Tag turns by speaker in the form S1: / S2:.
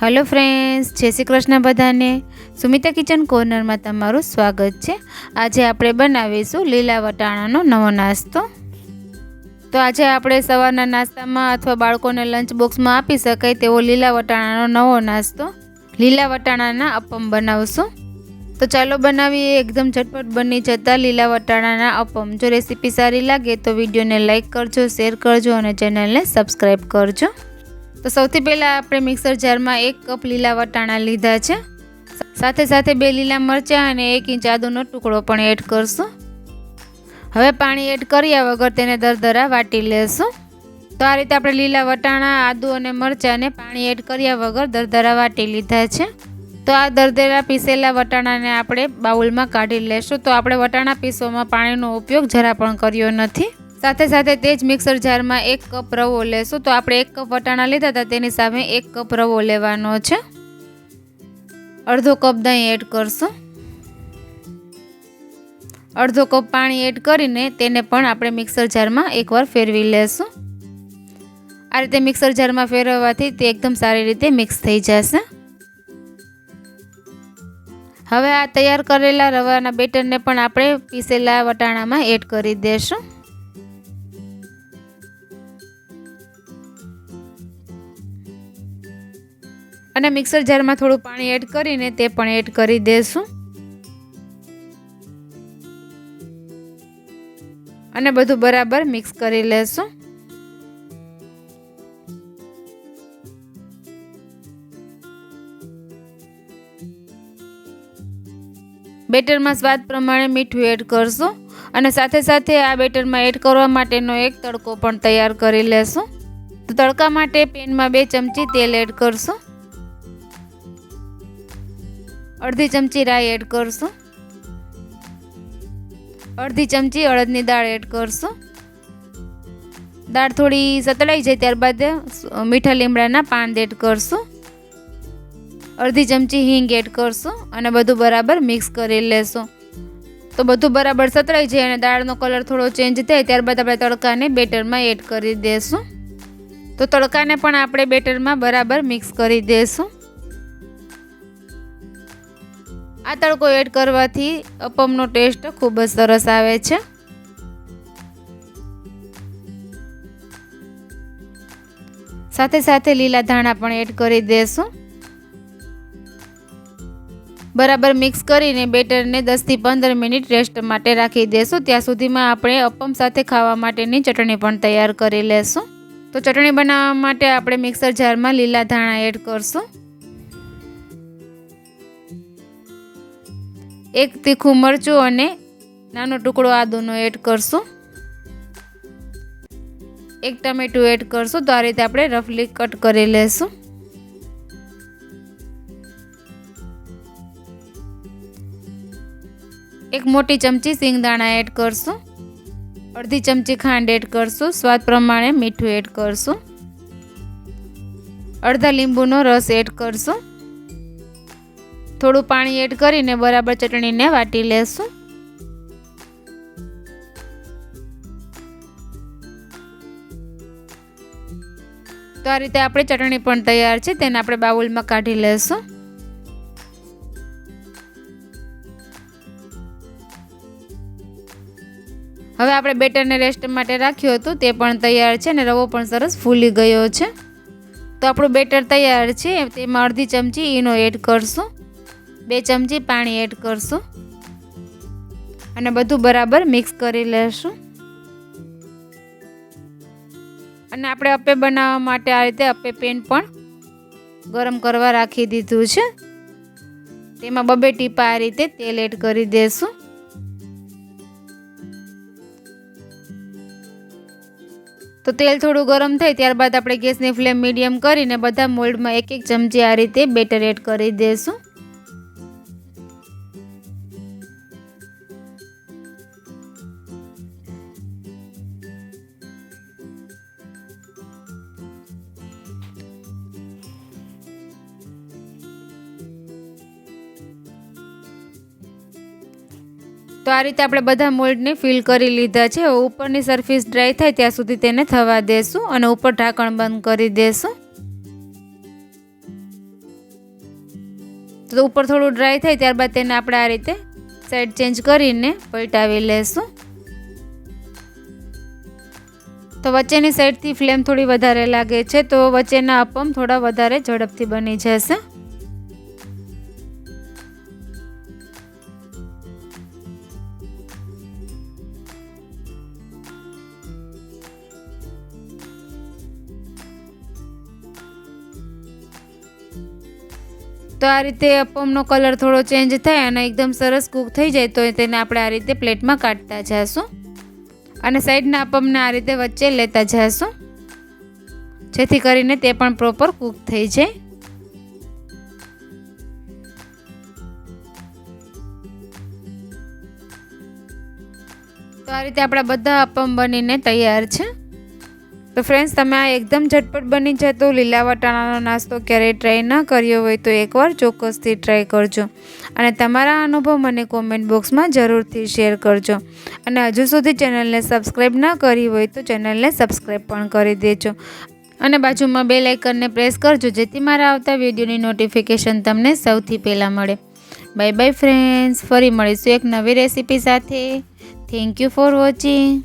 S1: Hello friends જય શ્રી કૃષ્ણ બધાને. Sumita kitchen કોર્નરમાં તમારું સ્વાગત છે. આજે આપણે બનાવીશું લીલા વટાણાનો નવો નાસ્તો. તો આજે આપણે સવારના નાસ્તામાં અથવા બાળકોને લંચ બોક્સમાં આપી શકાય તેવો લીલા વટાણાનો નવો નાસ્તો. લીલા વટાણાના અપમ બનાવશું. તો ચાલો બનાવીએ. એકદમ ઝટપટ બની જતા લીલા વટાણાના અપમ. જો રેસીપી સારી લાગે તો વિડીયોને લાઇક કરજો, શેર કરજો અને ચેનલને સબસ્ક્રાઈબ કરજો. તો સૌથી પહેલાં આપણે મિક્સર જારમાં એક કપ લીલા વટાણા લીધા છે. સાથે સાથે બે લીલા મરચાં અને એક ઇંચ આદુનો ટુકડો પણ એડ કરશું. હવે પાણી એડ કર્યા વગર તેને દરદરા વાટી લેશું. તો આ રીતે આપણે લીલા વટાણા, આદુ અને મરચાંને પાણી એડ કર્યા વગર દરદરા વાટી લીધા છે. તો આ દરદરા પીસેલા વટાણાને આપણે બાઉલમાં કાઢી લેશું. તો આપણે વટાણા પીસવામાં પાણીનો ઉપયોગ જરા પણ કર્યો નથી. સાથે સાથે તે જ મિક્સર જારમાં એક કપ રવો લેશું. તો આપણે એક કપ વટાણા લીધા હતા, તેની સામે એક કપ રવો લેવાનો છે. અડધો કપ દહીં એડ કરશું. અડધો કપ પાણી એડ કરીને તેને પણ આપણે મિક્સર જારમાં એકવાર ફેરવી લેશું. આ રીતે મિક્સર જારમાં ફેરવવાથી તે એકદમ સારી રીતે મિક્સ થઈ જશે. હવે આ તૈયાર કરેલા રવાના બેટરને પણ આપણે પીસેલા વટાણામાં એડ કરી દઈશું અને મિક્સર જારમાં થોડું પાણી એડ કરીને તે પણ એડ કરી દેશું. અને બધું બરાબર મિક્સ કરી લેશું. બેટરમાં સ્વાદ પ્રમાણે મીઠું એડ કરશું અને સાથે સાથે આ બેટરમાં એડ કરવા માટેનો એક તડકો પણ તૈયાર કરી લેશું. તડકા માટે પેનમાં બે ચમચી તેલ એડ કરશું. અડધી ચમચી રાઈ એડ કરશું. અડધી ચમચી અડદની દાળ એડ કરશું. દાળ થોડી સતળાઈ જાય ત્યારબાદ મીઠા લીમડાના પાન એડ કરશું. અડધી ચમચી હિંગ એડ કરશું અને બધું બરાબર મિક્સ કરી લેશું. તો બધું બરાબર સતળાઈ જાય અને દાળનો કલર થોડો ચેન્જ થાય ત્યારબાદ આપણે તડકાને બેટરમાં એડ કરી દઈશું તો તડકાને પણ આપણે બેટરમાં બરાબર મિક્સ કરી દઈશું આ તડકો એડ કરવાથી અપમનો ટેસ્ટ ખૂબ જ સરસ આવે છે. સાથે સાથે લીલા ધાણા પણ એડ કરી દેશું. બરાબર મિક્સ કરીને બેટરને દસથી પંદર મિનિટ રેસ્ટ માટે રાખી દઈશું ત્યાં સુધીમાં આપણે અપમ સાથે ખાવા માટેની ચટણી પણ તૈયાર કરી લેશું. તો ચટણી બનાવવા માટે આપણે મિક્સર જારમાં લીલા ધાણા એડ કરશું. એક તીખું મરચું અને નાનો ટુકડો આદુનો એડ કરશું. એક ટમેટું એડ કરશું. તો આ રીતે આપણે રફલી કટ કરી લેશું. એક મોટી ચમચી સિંગદાણા એડ કરશું. અડધી ચમચી ખાંડ એડ કરશું. સ્વાદ પ્રમાણે મીઠું એડ કરશું. અડધા લીંબુનો રસ એડ કરશું. થોડું પાણી એડ કરીને બરાબર ચટણીને વાટી લેશું. તો આ રીતે આપણે ચટણી પણ તૈયાર છે, તેને આપણે બાઉલમાં કાઢી લેશું. હવે આપણે બેટરને રેસ્ટ માટે રાખ્યું હતું, તે પણ તૈયાર છે અને રવો પણ સરસ ફૂલી ગયો છે. તો આપણું બેટર તૈયાર છે, તેમાં અડધી ચમચી ઈનો એડ કરશું. બે ચમચી પાણી એડ કરશું. અને બધું બરાબર મિક્સ કરી લેશું. અને આપણે અપે બનાવવા માટે આ રીતે અપે પેન પણ ગરમ કરવા રાખી દીધું છે. તેમાં બબે ટીપા આ રીતે તેલ એડ કરી દેશું. તો તેલ થોડું ગરમ થાય ત્યારબાદ આપણે ગેસની ફ્લેમ મીડિયમ કરીને બધા મોલ્ડમાં એક એક ચમચી આ રીતે બેટર એડ કરી દઈશું તો આ રીતે આપણે બધા મોલ્ડને ફિલ કરી લીધા છે. ઉપરની સરફેસ ડ્રાય થાય ત્યાં સુધી તેને થવા દેશું અને ઉપર ઢાંકણ બંધ કરી દેશું. તો ઉપર થોડું ડ્રાય થાય ત્યારબાદ તેને આપણે આ રીતે સાઈડ ચેન્જ કરીને પલટાવી લેશું. તો વચ્ચેની સાઈડથી ફ્લેમ થોડી વધારે લાગે છે, તો વચ્ચેના અપમ થોડા વધારે ઝડપથી બની જશે. તો આ રીતે અપમનો કલર થોડો ચેન્જ થાય અને એકદમ સરસ કૂક થઈ જાય તો તેને આપણે આ રીતે પ્લેટમાં કાઢતા જઈશું અને સાઈડના અપમને આ રીતે વચ્ચે લેતા જઈશું જેથી કરીને તે પણ પ્રોપર કૂક થઈ જાય. તો આ રીતે આપણા બધા અપમ બનીને તૈયાર છે. તો ફ્રેન્ડ્સ તમે આ એકદમ ઝટપટ બની જતો લીલા વટાણાનો નાસ્તો ક્યારેય ટ્રાય ન કર્યો હોય તો એકવાર ચોક્કસથી ટ્રાય કરજો. અને તમારા અનુભવ મને કોમેન્ટ બોક્સમાં જરૂરથી શેર કરજો. અને હજુ સુધી ચેનલને સબસ્ક્રાઈબ ન કરી હોય તો ચેનલને સબસ્ક્રાઈબ પણ કરી દેજો. અને બાજુમાં બે લાઇકનને પ્રેસ કરજો, જેથી મારા આવતા વિડીયોની નોટિફિકેશન તમને સૌથી પહેલાં મળે. બાય બાય ફ્રેન્ડ્સ ફરી મળીશું એક નવી રેસીપી સાથે. Thank you for watching